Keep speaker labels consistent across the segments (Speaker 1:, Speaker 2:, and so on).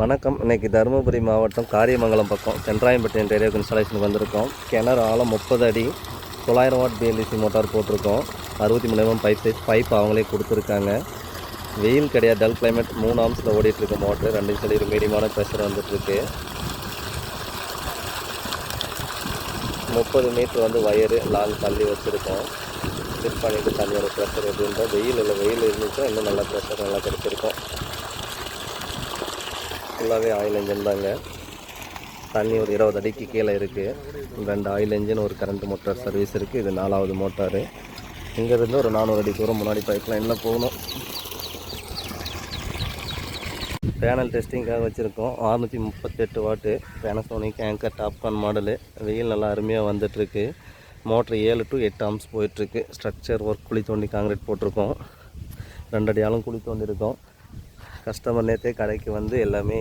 Speaker 1: வணக்கம். இன்றைக்கி தருமபுரி மாவட்டம் காரியமங்கலம் பக்கம் சென்றாயம்பட்டி என்ற ஏரியாவுக்கு இன்ஸ்டாலேஷனுக்கு வந்திருக்கோம். கிணறு ஆழம் முப்பது அடி தொள்ளாயிரம் வாட் பிஎல்டிசி மோட்டார் போட்டிருக்கோம். அறுபத்தி மூணு எம்எம் பைப் சைஸ் பைப் அவங்களே கொடுத்துருக்காங்க. வெயில் கிடையாது டல் கிளைமேட் மூணு ஆம்ஸில் ஓடிட்டுருக்க மோட்ரு ரெண்டு சைடு ஒரு மீடியமான ப்ரெஷர் வந்துட்டுருக்கு. முப்பது மீட்டர் வந்து வயரு லாங் தள்ளி வச்சுருக்கோம். ஃபிட் பண்ணிவிட்டு தண்ணியோட ப்ரெஷர் எப்படின்றா வெயில் இல்லை வெயில் இருந்துச்சுன்னா இன்னும் நல்லா ப்ரெஷர் நல்லா கிடச்சிருக்கும். ஃபுல்லாகவே ஆயில் இன்ஜின் தாங்க. தண்ணி ஒரு இருபது அடிக்கு கீழே இருக்குது ரெண்டு ஆயில் இன்ஜின் ஒரு கரண்ட் மோட்டார் சர்வீஸ் இருக்குது இது நாலாவது மோட்டாரு இங்கேருந்து ஒரு நானூறு அடி தூரம் முன்னாடி பைப் லைனில் போகணும். பேனல் டெஸ்டிங்காக வச்சுருக்கோம். அறுநூற்றி முப்பத்தெட்டு வாட்டு. பேனசோனிக் ஆங்கர் டாப்கான் மாடலு வெயில் நல்லா அருமையாக வந்துட்டுருக்கு. மோட்ரு ஏழு டு எட்டு ஆம்ஸ் போயிட்டுருக்கு. ஸ்ட்ரக்சர் ஒர்க் குழி தோண்டி காங்கிரீட் போட்டிருக்கோம். ரெண்டடியாலும் குழி தோண்டியிருக்கோம். கஸ்டமர் நேற்றே கடைக்கு வந்து எல்லாமே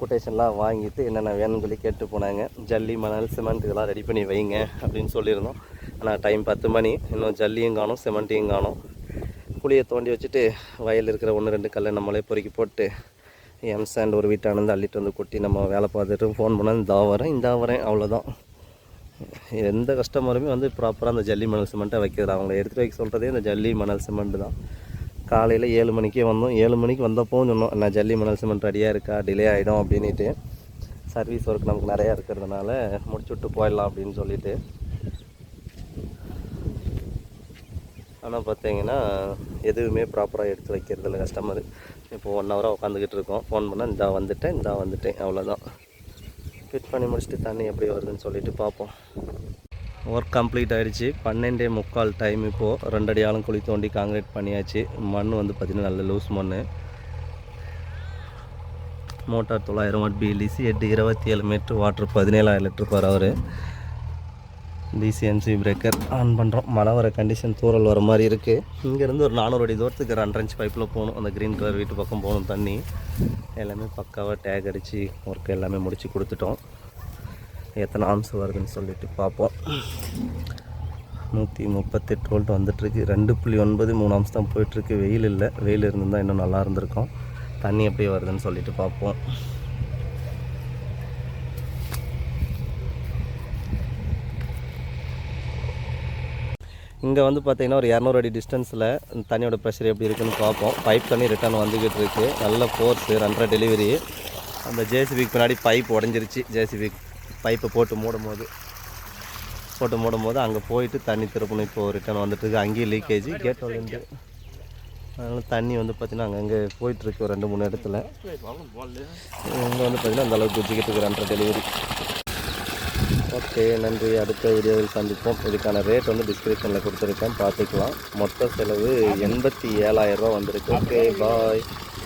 Speaker 1: கொட்டேஷன்லாம் வாங்கிட்டு என்னென்ன வேணும்னு சொல்லி கேட்டு போனாங்க. ஜல்லி மணல் சிமெண்ட் இதெல்லாம் ரெடி பண்ணி வைங்க அப்படின்னு சொல்லியிருந்தோம். ஆனால் டைம் பத்து மணி. இன்னும் ஜல்லியும் காணும் சிமெண்ட்டையும் காணும். குழியை தோண்டி வச்சுட்டு வயலில் இருக்கிற ஒன்று ரெண்டு கல்லை நம்மளே பொறுக்கி போட்டு எம் சாண்ட் ஒரு வீட்டானந்து அள்ளிட்டு வந்து கொட்டி நம்ம வேலை பார்த்துட்டு ஃபோன் பண்ணால் இந்த வரேன் இந்தா வரேன் அவ்வளோதான் எந்த கஸ்டமருமே வந்து ப்ராப்பராக அந்த ஜல்லி மணல் சிமெண்ட்டை வைக்கிறது அவங்கள எடுத்துகிட்டு வைக்க சொல்கிறதே இந்த ஜல்லி மணல் சிமெண்ட் தான். காலையில் ஏழு மணிக்கே வந்தோம். ஏழு மணிக்கு வந்தப்போவும் சொன்னோம் நான் ஜல்லி மணல் சிமெண்ட் ரெடியாக இருக்கா? டிலே ஆகிடும் அப்படின்ட்டு சர்வீஸ் ஒர்க் நமக்கு நிறையா இருக்கிறதுனால முடிச்சு விட்டு போயிடலாம் அப்படின்னு சொல்லிட்டு. ஆனால் பார்த்தீங்கன்னா எதுவுமே ப்ராப்பராக எடுத்து வைக்கிறது இல்லை கஸ்டமர் இப்போ ஒன் ஹவராக உட்காந்துக்கிட்டு இருக்கோம். ஃபோன் பண்ணால் இந்தா வந்துட்டேன் இந்தா வந்துட்டேன் அவ்வளோதான் ஃபிட் பண்ணி முடிச்சுட்டு தண்ணி எப்படி வருதுன்னு சொல்லிவிட்டு பார்ப்போம் ஒர்க் கம்ப்ளீட் ஆகிடுச்சு பன்னெண்டே முக்கால் டைம் இப்போது ரெண்டடி ஆளும் குழி தோண்டி காங்கிரீட் பண்ணியாச்சு. மண் வந்து பார்த்திங்கன்னா நல்ல லூஸ் மண். மோட்டார் தொள்ளாயிரம் வாட் பிஎல்டிசி எட்டு இருபத்தி ஏழு மீட்ரு வாட்ரு பதினேழாயிரம் லிட்டர் பர் ஹவர் டிசிஎன்சி பிரேக்கர் ஆன் பண்ணுறோம் மழை வர கண்டிஷன் தூரல் வர மாதிரி இருக்குது இங்கேருந்து ஒரு நானூறு அடி தூரத்துக்கு ரெண்டரை இன்ச் பைப்பில் போகணும். அந்த க்ரீன் கலர் வீட்டு பக்கம் போகணும் தண்ணி. எல்லாமே பக்காவாக டேக் அடித்து ஒர்க் எல்லாமே முடித்து கொடுத்துட்டோம். எத்தனை ஆம்ஸ் வருதுன்னு சொல்லிட்டு பார்ப்போம். நூற்றி முப்பத்தெட்டு வோல்ட் வந்துட்டுருக்கு. ரெண்டு புள்ளி ஒன்பது மூணு ஆம்ஸ் தான் போயிட்டுருக்கு. வெயில் இல்லை. வெயில் இருந்திருந்தால் இன்னும் நல்லா இருந்திருக்கும். தண்ணி எப்படி வருதுன்னு சொல்லிட்டு பார்ப்போம். இங்கே வந்து பார்த்தீங்கன்னா ஒரு இரநூறு அடி டிஸ்டன்ஸில் தண்ணியோட ப்ரெஷர் எப்படி இருக்குன்னு பார்ப்போம். பைப் தண்ணி ரிட்டர்ன் வந்துக்கிட்டு இருக்குது நல்ல ஃபோர்ஸு ரெண்டரை டெலிவரி அந்த ஜேசிபிக்கு பின்னாடி பைப் உடஞ்சிருச்சு. ஜேசிபிக்கு பைப்பை போட்டு மூடும் போது போட்டு மூடும் போது அங்கே போயிட்டு தண்ணி திருப்பணும். இப்போ ரிட்டர்ன் வந்துட்டுருக்கு. அங்கேயும் லீக்கேஜ் கேட் வந்து அதனால் தண்ணி வந்து பார்த்திங்கன்னா அங்கங்கே போயிட்டுருக்கு ரெண்டு மூணு இடத்துல. இங்கே வந்து பார்த்திங்கன்னா அந்தளவுக்கு குஜிக்கிட்டு இருக்கு டெலிவரி ஓகே நன்றி. அடுத்த வீடியோவில் சந்திப்போம். இதுக்கான ரேட் வந்து டிஸ்கிரிப்ஷனில் கொடுத்துருக்கேன். பார்த்துக்கலாம். மொத்த செலவு எண்பத்தி ஏழாயிரரூவா வந்திருக்கு. Okay bye